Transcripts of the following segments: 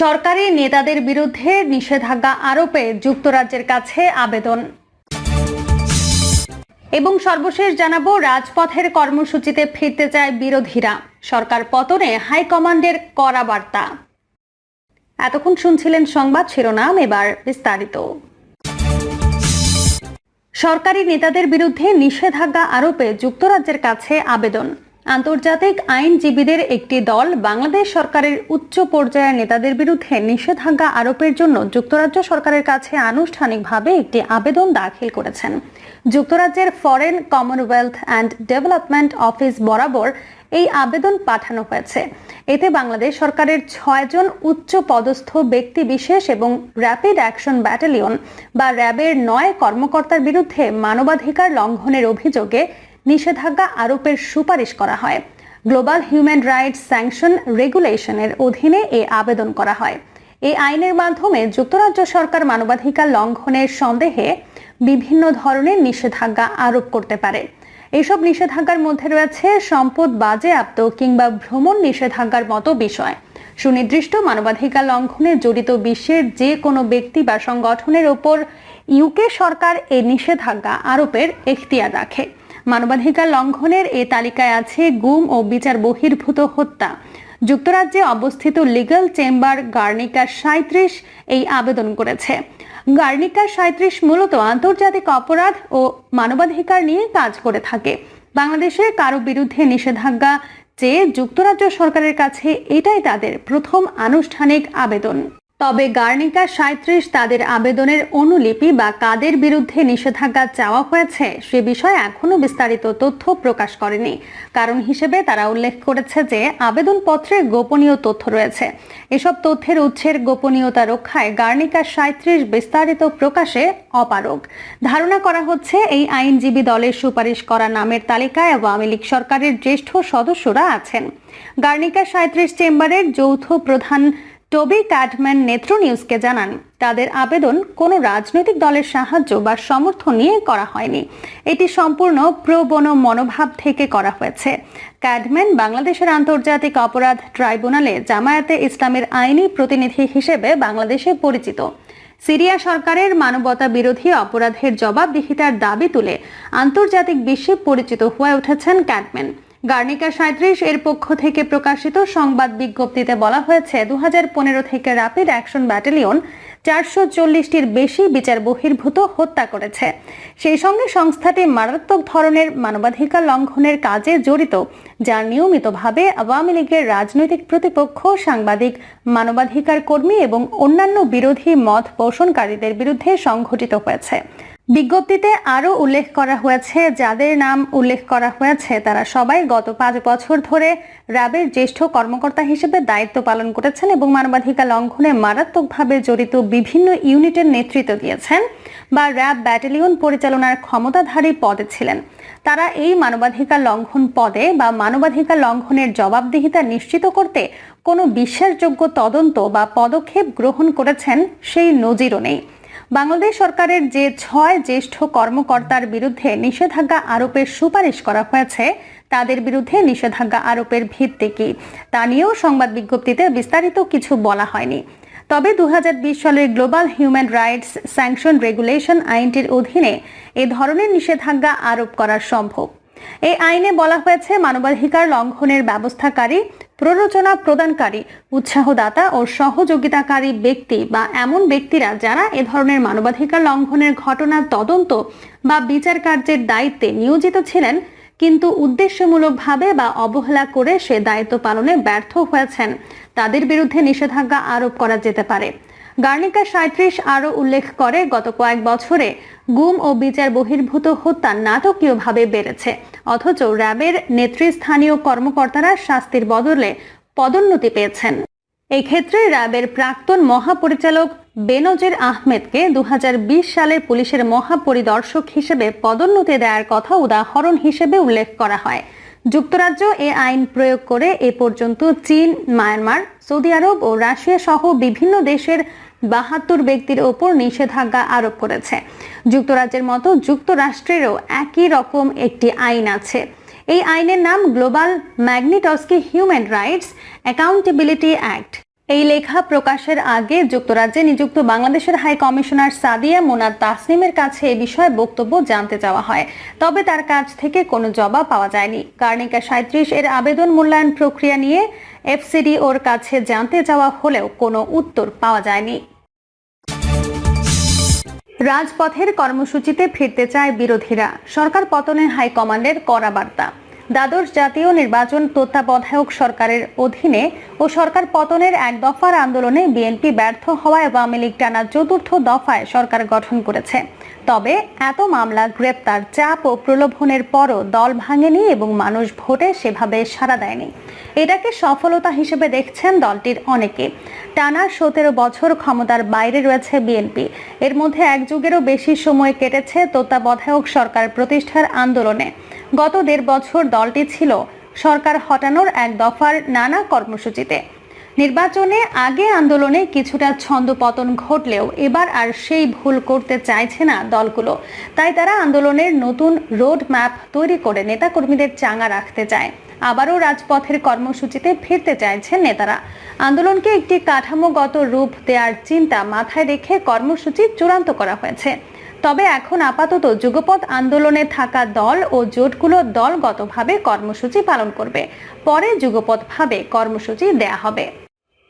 সরকারি নেতাদের বিরুদ্ধে নিষেধাজ্ঞা আরোপে যুক্তরাজ্যের কাছে আবেদন। এবং সর্বশেষ জানাব, রাজপথের কর্মসূচিতে ফিরতে চায় বিরোধীরা। সরকার পতনে হাইকমান্ডের কড়া বার্তা। এতক্ষণ শুনছিলেন সংবাদ শিরোনাম, এবার বিস্তারিত। সরকারি নেতাদের বিরুদ্ধে নিষেধাজ্ঞা আরোপে যুক্তরাজ্যের কাছে আবেদন। আন্তর্জাতিক আইনজীবীদের একটি দল বাংলাদেশ সরকারের উচ্চ পর্যায়ের নেতাদের বিরুদ্ধে নিষেধাজ্ঞা আরোপের জন্য যুক্তরাজ্য সরকারের কাছে আনুষ্ঠানিকভাবে একটি আবেদন দাখিল করেছেন। যুক্তরাজ্যের foreign commonwealth and development office বরাবর এই আবেদন পাঠানো হয়েছে। এতে বাংলাদেশ সরকারের ছয়জন উচ্চ পদস্থ ব্যক্তি বিশেষ এবং র্যাপিড অ্যাকশন ব্যাটালিয়ন বা র্যাবের নয় কর্মকর্তার বিরুদ্ধে মানবাধিকার লঙ্ঘনের অভিযোগে নিষেধাজ্ঞা আরোপের সুপারিশ করা হয়। গ্লোবাল হিউম্যান রাইটস স্যাংশন রেগুলেশনের অধীনে এ আবেদন করা হয়। এই আইনের মাধ্যমে যুক্তরাজ্য সরকার মানবাধিকার লঙ্ঘনের সন্দেহে বিভিন্ন ধরনের নিষেধাজ্ঞা আরোপ করতে পারে। এসব নিষেধাজ্ঞার মধ্যে রয়েছে সম্পদ বাজেয়াপ্ত কিংবা ভ্রমণ নিষেধাজ্ঞার মতো বিষয়। সুনির্দিষ্ট মানবাধিকার লঙ্ঘনে জড়িত বিশ্বের যে কোনো ব্যক্তি বা সংগঠনের ওপর ইউকে সরকার এই নিষেধাজ্ঞা আরোপের এখতিয়ার রাখে। মানবাধিকার লঙ্ঘনের এ তালিকায় আছে গুম ও বিচার বহির্ভূত হত্যা। যুক্তরাজ্যে অবস্থিত লিগ্যাল চেম্বার গার্নিকা সাঁত্রিশ এই আবেদন করেছে। গার্নিকা সাঁত্রিশ মূলত আন্তর্জাতিক অপরাধ ও মানবাধিকার নিয়ে কাজ করে থাকে। বাংলাদেশে কারও বিরুদ্ধে নিষেধাজ্ঞা চেয়ে যুক্তরাজ্য সরকারের কাছে এটাই তাদের প্রথম আনুষ্ঠানিক আবেদন। তবে গার্নিকা সাঁত্রিশ তাদের আবেদনের অনুলিপি বা কাদের বিরুদ্ধে নিষেধাজ্ঞা চাওয়া হয়েছে সে বিষয়ে এখনও বিস্তারিত তথ্য প্রকাশ করেনি। কারণ হিসেবে তারা উল্লেখ করেছে যে আবেদনপত্রে গোপনীয় তথ্য রয়েছে। এসব তথ্যের উৎসের গোপনীয়তা রক্ষায় গার্নিকা সাঁত্রিশ বিস্তারিত প্রকাশে অপারগ। ধারণা করা হচ্ছে এই আইনজীবী দলের সুপারিশ করা নামের তালিকায় আওয়ামী লীগ সরকারের জ্যেষ্ঠ সদস্যরা আছেন। গার্নিকা সাঁত্রিশ চেম্বারের যৌথ প্রধান টবি ক্যাটম্যান নেত্র নিউজকে জানান, তাদের আবেদন কোনো রাজনৈতিক দলের সাহায্য বা সমর্থন নিয়ে করা হয়নি। এটি সম্পূর্ণ প্রবণ মনোভাব থেকে করা হয়েছে। ক্যাডম্যান বাংলাদেশের আন্তর্জাতিক অপরাধ ট্রাইব্যুনালে জামায়াতে ইসলামের আইনি প্রতিনিধি হিসেবে বাংলাদেশে পরিচিত। সিরিয়া সরকারের মানবতা বিরোধী অপরাধের জবাবদিহিতার দাবি তুলে আন্তর্জাতিক বিশ্বে পরিচিত হয়ে উঠেছেন ক্যাটম্যান গার্নিকা সাঁত্রিশ এর পক্ষ থেকে প্রকাশিত সংবাদ বিজ্ঞপ্তিতে বলা হয়েছে দু পনেরো থেকে র্যাপিড অ্যাকশন ব্যাটালিয়ন চারশো চল্লিশটির বেশি বিচার বহির্ভূত হত্যা করেছে। সেই সঙ্গে সংস্থাটি মারাত্মক ধরনের মানবাধিকার লঙ্ঘনের কাজে জড়িত, যা নিয়মিতভাবে আওয়ামী লীগের রাজনৈতিক প্রতিপক্ষ, সাংবাদিক, মানবাধিকার কর্মী এবং অন্যান্য বিরোধী মত পোষণকারীদের বিরুদ্ধে সংঘটিত হয়েছে। বিজ্ঞপ্তিতে আরও উল্লেখ করা হয়েছে, যাদের নাম উল্লেখ করা হয়েছে, তারা সবাই গত পাঁচ বছর ধরে র্যাবের জ্যেষ্ঠ কর্মকর্তা হিসেবে দায়িত্ব পালন করেছেন এবং মানবাধিকার লঙ্ঘনে মারাত্মকভাবে জড়িত বিভিন্ন ইউনিটের নেতৃত্ব দিয়েছেন বা র্যাব ব্যাটালিয়ন পরিচালনার ক্ষমতাধারী পদে ছিলেন। তারা এই মানবাধিকার লঙ্ঘন পদে বা মানবাধিকার লঙ্ঘনের জবাবদিহিতা নিশ্চিত করতে কোনো বিশ্বাসযোগ্য তদন্ত বা পদক্ষেপ গ্রহণ করেছেন সেই নজিরও নেই। বাংলাদেশ সরকারের যে ছয় জ্যেষ্ঠ কর্মকর্তার বিরুদ্ধে নিষেধাজ্ঞা আরোপের সুপারিশ করা হয়েছে, তাদের বিরুদ্ধে নিষেধাজ্ঞা আরোপের ভিত্তি কি, তা নিয়েও সংবাদ বিজ্ঞপ্তিতে বিস্তারিত কিছু বলা হয়নি। তবে দু হাজার বিশ সালের global human rights sanction regulation আইনটির অধীনে এ ধরনের নিষেধাজ্ঞা আরোপ করা সম্ভব। এই আইনে বলা হয়েছে মানবাধিকার লঙ্ঘনের ব্যবস্থাকারী, প্ররোচনা প্রদানকারী, উৎসাহদাতা ও সহযোগিতাকারী ব্যক্তি বা এমন ব্যক্তিরা যারা এ ধরনের মানবাধিকার লঙ্ঘনের ঘটনার তদন্ত বা বিচার কার্যের দায়িত্বে নিয়োজিত ছিলেন, কিন্তু উদ্দেশ্যমূলকভাবে বা অবহেলা করে সে দায়িত্ব পালনে ব্যর্থ হয়েছেন। তাদের বিরুদ্ধে নিষেধাজ্ঞা আরোপ করা যেতে পারে। গার্নিকা সাঁত্রিশ আরও উল্লেখ করে, গত কয়েক বছরে গুম ও বিচার বহির্ভূত হত্যা নাটকীয়ভাবে বেড়েছে। অথচ র্যাবের নেতৃস্থানীয় কর্মকর্তারা শাস্তির বদলে পদোন্নতি পেয়েছেন। এক্ষেত্রে র্যাবের প্রাক্তন মহাপরিচালক বেনজির আহমেদকে দু সালের পুলিশের মহাপরিদর্শক হিসেবে পদোন্নতি দেওয়ার কথা উদাহরণ হিসেবে উল্লেখ করা হয়। যুক্তরাজ্য এ আইন প্রয়োগ করে এ পর্যন্ত চীন, মায়ানমার, সৌদি আরব ও রাশিয়া সহ বিভিন্ন দেশের বাহাত্তর ব্যক্তির ওপর নিষেধাজ্ঞা আরোপ করেছে। যুক্তরাজ্যের মতো যুক্তরাষ্ট্রেরও একই রকম একটি আইন আছে। এই আইনের নাম global Magnitsky human rights accountability act এই লেখা প্রকাশের আগে যুক্তরাজ্যে নিযুক্ত বাংলাদেশের হাই কমিশনার সাদিয়া মোনাদ তাসনিমের কাছে এ বিষয়ে বক্তব্য জানতে চাওয়া হয়। তবে তার কাছ থেকে কোনো জবাব পাওয়া যায়নি। কার্নিকা সাঁত্রিশ এর আবেদন মূল্যায়ন প্রক্রিয়া নিয়ে এফসিডি ওর কাছে জানতে চাওয়া হলেও কোনো উত্তর পাওয়া যায়নি। রাজপথের কর্মসূচিতে ফিরতে চায় বিরোধীরা। সরকার পতনের হাইকমান্ডের কড়া বার্তা। দ্বাদশ জাতীয় নির্বাচন তত্ত্বাবধায়ক সরকারের অধীনে ও সরকার পতনের এক দফার আন্দোলনে বিএনপি ব্যর্থ হওয়ায় আওয়ামী লীগ টানা চতুর্থ দফায় সরকার গঠন করেছে। তবে এত মামলা, গ্রেপ্তার, চাপ ও প্রলোভনের পরও দল ভাঙেনি এবং মানুষ ভোটে সেভাবে সাড়া দেয়নি। এটাকে সফলতা হিসেবে দেখছেন দলটির অনেকে। টানা সতেরো বছর ক্ষমতার বাইরে রয়েছে বিএনপি। এর মধ্যে এক যুগেরও বেশি সময় কেটেছে তত্ত্বাবধায়ক সরকার প্রতিষ্ঠার আন্দোলনে। গত দেড় বছর দলটি ছিল সরকার হটানোর এক দফার নানা কর্মসূচিতে। নির্বাচনে আগে আন্দোলনে কিছুটা ছন্দপতন ঘটলেও এবার আর সেই ভুল করতে চাইছে না দলগুলো। তাই তারা আন্দোলনের নতুন রোড ম্যাপ তৈরি করে নেতাকর্মীদের চাঙা রাখতে চায়। আবারও রাজপথের কর্মসূচিতে ফিরতে চাইছেন নেতারা। আন্দোলনকে একটি কাঠামোগত রূপ দেওয়ার চিন্তা মাথায় রেখে কর্মসূচি চূড়ান্ত করা হয়েছে। তবে এখন আপাতত যুগপৎ আন্দোলনে থাকা দল ও জোটগুলো দলগতভাবে কর্মসূচি পালন করবে। পরে যুগপৎভাবে কর্মসূচি দেয়া হবে।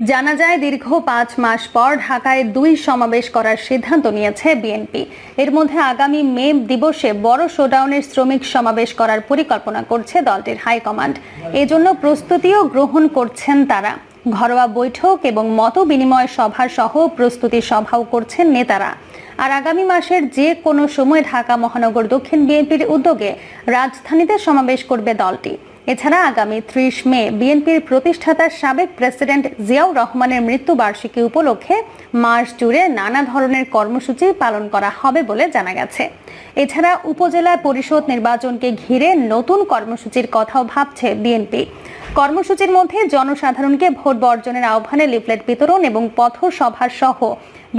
জানা যায়, দীর্ঘ পাঁচ মাস পর ঢাকায় দুই সমাবেশ করার সিদ্ধান্ত নিয়েছে বিএনপি। এর মধ্যে আগামী মে দিবসে বড় শোডাউনের শ্রমিক সমাবেশ করার পরিকল্পনা করছে দলটির হাইকমান্ড। এজন্য প্রস্তুতিও গ্রহণ করছেন তারা। ঘরোয়া বৈঠক এবং মত বিনিময় সভা সহ প্রস্তুতি সভাও করছেন নেতারা। আর আগামী মাসের যে কোনো সময় ঢাকা মহানগর দক্ষিণ বিএনপির উদ্যোগে রাজধানীতে সমাবেশ করবে দলটি। এছাড়া আগামী ত্রিশ মে বিএনপির প্রতিষ্ঠাতার সাবেক প্রেসিডেন্ট জিয়াউর রহমানের মৃত্যুবার্ষিকী উপলক্ষে মাস জুড়ে নানা ধরনের কর্মসূচি পালন করা হবে বলে জানা গেছে। এছাড়া উপজেলা পরিষদ নির্বাচনকে ঘিরে নতুন কর্মসূচির কথাও ভাবছে বিএনপি। কর্মসূচির মধ্যে জনসাধারণকে ভোট বর্জনের আহ্বানে লিফলেট বিতরণ এবং পথসভা সহ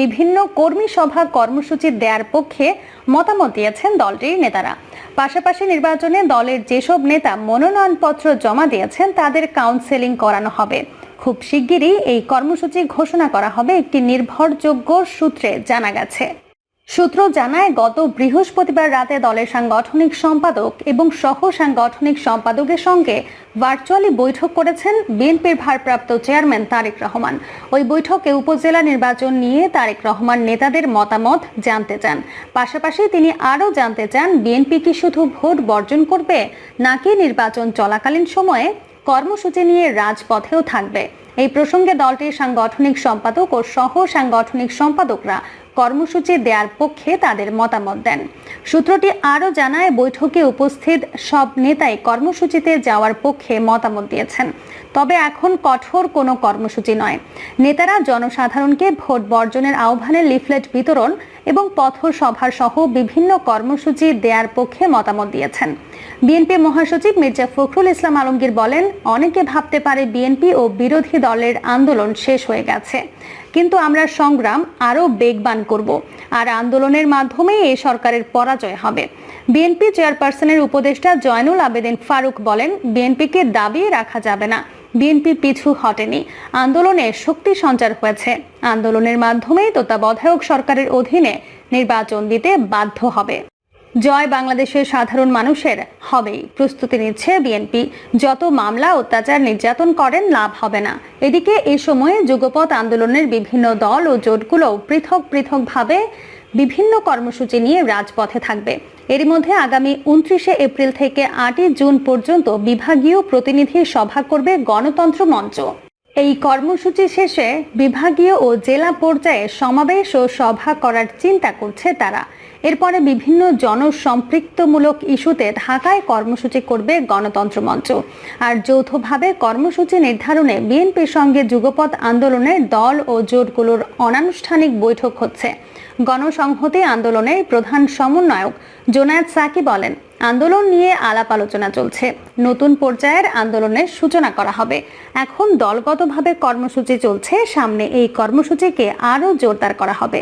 বিভিন্ন কর্মী সভা কর্মসূচি দেওয়ার পক্ষে মতামত দিয়েছেন দলটির নেতারা। পাশাপাশি নির্বাচনে দলের যেসব নেতা মনোনয়নপত্র জমা দিয়েছেন, তাদের কাউন্সেলিং করানো হবে। খুব শিগগিরই এই কর্মসূচি ঘোষণা করা হবে। একটি নির্ভরযোগ্য সূত্রে জানা গেছে। সূত্র জানায়, গত বৃহস্পতিবার রাতে দলের সাংগঠনিক সম্পাদক এবং সহ সাংগঠনিক সম্পাদকের সঙ্গে ভার্চুয়ালি বৈঠক করেছেন বিএনপির ভারপ্রাপ্ত চেয়ারম্যান তারেক রহমান। ওই বৈঠকে উপজেলা নির্বাচন নিয়ে তারেক রহমান নেতাদের মতামত জানতে চান। পাশাপাশি তিনি আরও জানতে চান, বিএনপি কি শুধু ভোট বর্জন করবে, নাকি নির্বাচন চলাকালীন সময়ে কর্মসূচি নিয়ে রাজপথেও থাকবে? এই প্রসঙ্গে দলটির সাংগঠনিক সম্পাদক ও সহ সাংগঠনিক সম্পাদকরা কর্মসূচি দেওয়ার পক্ষে তাদের মতামত দেন। সূত্রটি আরও জানায়, বৈঠকে উপস্থিত সব নেতাই কর্মসূচিতে যাওয়ার পক্ষে মতামত দিয়েছেন। তবে এখন কঠোর কোনো কর্মসূচি নয়। নেতারা জনসাধারণকে ভোট বর্জনের আহ্বানে লিফলেট বিতরণ এবং পথসভা সহ বিভিন্ন কর্মসূচি দেয়ার পক্ষে মতামত দিয়েছেন। বিএনপি মহাসচিব মির্জা ফখরুল ইসলাম আলমগীর বলেন, অনেকে ভাবতে পারে বিএনপি ও বিরোধী দলের আন্দোলন শেষ হয়ে গেছে। কিন্তু আমরা সংগ্রাম আরও বেগবান করব আর আন্দোলনের মাধ্যমে এই সরকারের পরাজয় হবে। বিএনপি চেয়ারপারসনের উপদেষ্টা জয়নুল আবেদিন ফারুক বলেন, বিএনপিকে দাবিয়ে রাখা যাবে না। বিএনপি পিছু হটেনি। আন্দোলনে শক্তি সঞ্চার হয়েছে। আন্দোলনের মাধ্যমেই তত্ত্বাবধায়ক সরকারের অধীনে নির্বাচন দিতে বাধ্য হবে। জয় বাংলাদেশের সাধারণ মানুষের হবেই। প্রস্তুতি নিচ্ছে বিএনপি। যত মামলা, অত্যাচার নির্যাতন করেন লাভ হবে না। এদিকে এ সময়ে যুগপথ আন্দোলনের বিভিন্ন দল ও জোটগুলো পৃথক পৃথকভাবে বিভিন্ন কর্মসূচি নিয়ে রাজপথে থাকবে। এর মধ্যে আগামী উনত্রিশে এপ্রিল থেকে আটই জুন পর্যন্ত বিভাগীয় প্রতিনিধি সভা করবে গণতন্ত্র মঞ্চ। এই কর্মসূচি শেষে বিভাগীয় ও জেলা পর্যায়ে সমাবেশ ও সভা করার চিন্তা করছে তারা। এরপরে বিভিন্ন জনসম্পৃক্তমূলক ইস্যুতে ঢাকায় কর্মসূচি করবে গণতন্ত্র মঞ্চ। আর যৌথভাবে কর্মসূচি নির্ধারণে বিএনপির সঙ্গে যুগপৎ আন্দোলনের দল ও জোটগুলোর অনানুষ্ঠানিক বৈঠক হচ্ছে। গণসংহতি আন্দোলনের প্রধান সমন্বয়ক জোনায়েদ সাকি বলেন, আন্দোলন নিয়ে আলাপ আলোচনা চলছে। নতুন পর্যায়ের আন্দোলনের সূচনা করা হবে। এখন দলগতভাবে কর্মসূচি চলছে। সামনে এই কর্মসূচিকে আরও জোরদার করা হবে।